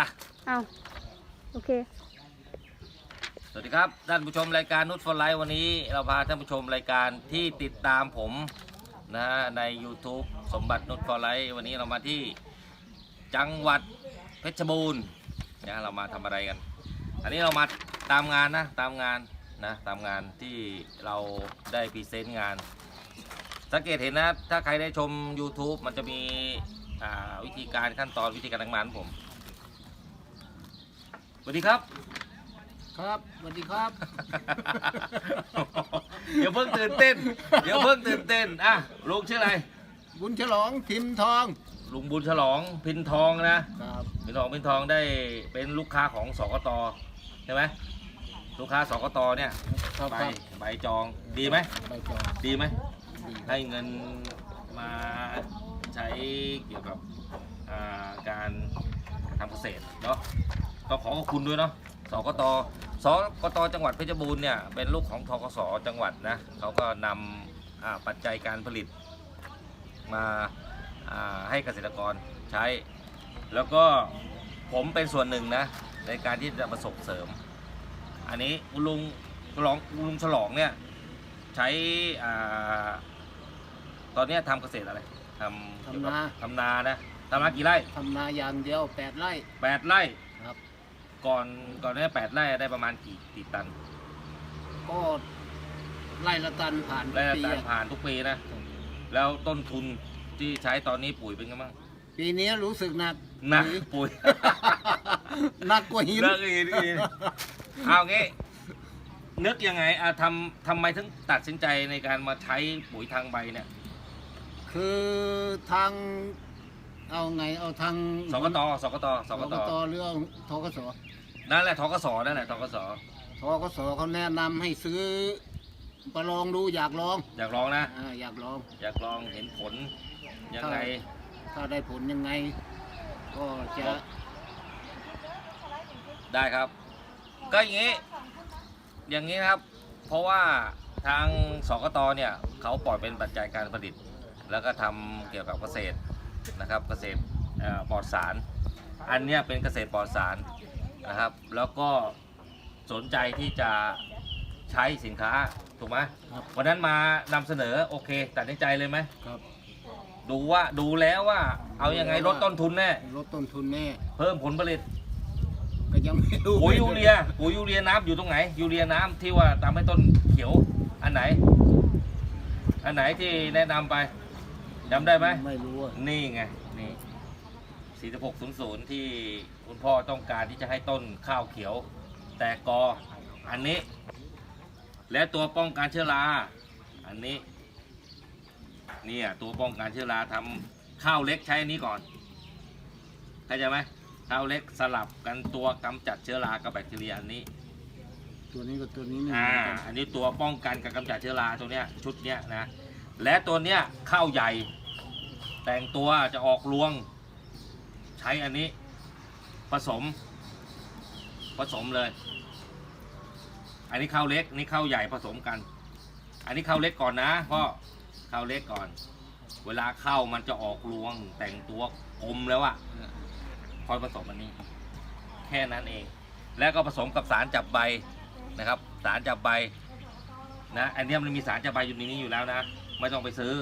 ล่ะเอาโอเค สวัสดีครับ ท่านผู้ชมรายการนุชฟอร์ไลฟ์วันนี้ เราพาท่านผู้ชมรายการที่ติดตามผมนะฮะใน YouTube สมบัตินุชฟอร์ไลฟ์วันนี้เรามาที่จังหวัดเพชรบูรณ์นะเรามาทำอะไรกัน อันนี้เรามาตามงานนะตามงานนะตามงานที่เราได้พรีเซนต์งาน สังเกตเห็นนะถ้าใครได้ชม YouTube มันจะมีอ่าวิธีการขั้นตอนวิธีการทำงานของผม สวัสดีครับ ครับสวัสดีครับ เดี๋ยวเพิ่งตื่นเต้น เดี๋ยวเพิ่งตื่นเต้นอะลุงชื่ออะไร บุญฉลองทิมทองลุงบุญฉลองพินทองนะครับ พินทองพินทองได้เป็นลูกค้าของสกตใช่ไหมลูกค้าสกตเนี่ยครับใบครับ ใบจองดีไหมใบจองดีไหมดีให้เงินมาใช้เกี่ยวกับอ่าการทำเกษตรเนาะ ก็ขอขอบคุณด้วยเนาะสกตสกตจังหวัดเพชรบูรณ์เนี่ยเป็นลูกของทกสจังหวัดนะเขาก็นำอ่าปัจจัยการผลิตมาอ่าให้เกษตรกรใช้ แล้วก็ผมเป็นส่วนหนึ่งนะในการที่จะมาส่งเสริม อันนี้คุณลุงฉลองคุณลุงฉลองเนี่ยใช้อ่าตอนเนี้ยทำเกษตรอะไรทำเกี่ยวกับทำนานะทำนากี่ไร่ทำนาอย่างเดียวแปดไร่แปดไร่ครับ ก่อนก่อนเนี้แปดไร่ได้ประมาณกี่กี่ตันก็ไร่ละตันผ่านไร่ละปีตันอะผ่านทุกปีนะแล้วต้นทุนที่ใช้ตอนนี้ปุ๋ยเป็นไงบ้างปีนี้รู้สึกหนักหนักปุ๋ยปุ๋ย หนักกว่าหิน เลิกอีกอีกเอางี้ นึกยังไงอะทำทำไมถึงตัดสินใจในการมาใช้ปุ๋ยทางใบเนี่ย คือทาง เอาไงเอาทางสกตสกตสสกกตตเรื่องทกสนั่นแหละทกสนั่นแหละทกสทกสเขาแนะนำให้ซื้อประลองดูอยากลองอยากลองนะอ่าอยากลอง อยากลองเห็นผลยังไง ถ้าได้ผลยังไง ก็จะได้ครับ ก็อย่างนี้ อย่างนี้นะครับ เพราะว่าทางสกตเนี่ยเขาปล่อยเป็นปัจจัยการผลิต แล้วก็ทำเกี่ยวกับเกษตร นะครับเกษตรเอ่อปลอดสาร อันเนี้ยเป็นเกษตรปลอดสารนะครับ แล้วก็สนใจที่จะใช้สินค้าถูกไหมครับวันนั้นมานำเสนอโอเคตัดสินใจเลยไหมครับ ดูว่าดูแล้วว่า เอายังไงลดต้นทุนแน่ลดต้นทุนแน่เพิ่มผลผลิตก็ยังไม่รู้ปุ๋ยยูเรียปุ๋ยยูเรียน้ำอยู่ตรงไหนยูเรียน้ำที่ว่าทำให้ต้นเขียวอันไหน อันไหนที่แนะนำไป จำได้ไหม ไม่รู้อะนี่ไง นี่ 4600 ที่คุณพ่อต้องการที่จะให้ต้นข้าวเขียว แตกกอ อันนี้ และตัวป้องกันเชื้อรา อันนี้ เนี่ยตัวป้องกันเชื้อราทำข้าวเล็กใช้อันนี้ก่อน เข้าใจไหมข้าวเล็กสลับกันตัวกำจัดเชื้อรา กับแบคทีเรียอันนี้ ตัวนี้กับตัวนี้ไม่เหมือ่าอนกันอันนี้ตัวป้องกันกับกำจัดเชื้อราตัวเนี้ยชุดเนี้ยนะ และตัวเนี้ยข้าวใหญ่ แต่งตัวจะออกรวง ใช้อันนี้ ผสม ผสมเลย อันนี้ข้าวเล็กนี่ข้าวใหญ่ผสมกัน อันนี้ข้าวเล็กก่อนนะพ่อข้าวเล็กก่อน เวลาเข้ามันจะออกรวง แต่งตัวกลมแล้วอะคอยผสมอันนี้ แค่นั้นเอง แล้วก็ผสมกับสารจับใบนะครับ สารจับใบนะอันนี้มันมีสารจับใบอยู่ในนี้อยู่แล้วนะ ไม่ต้องไปซื้อ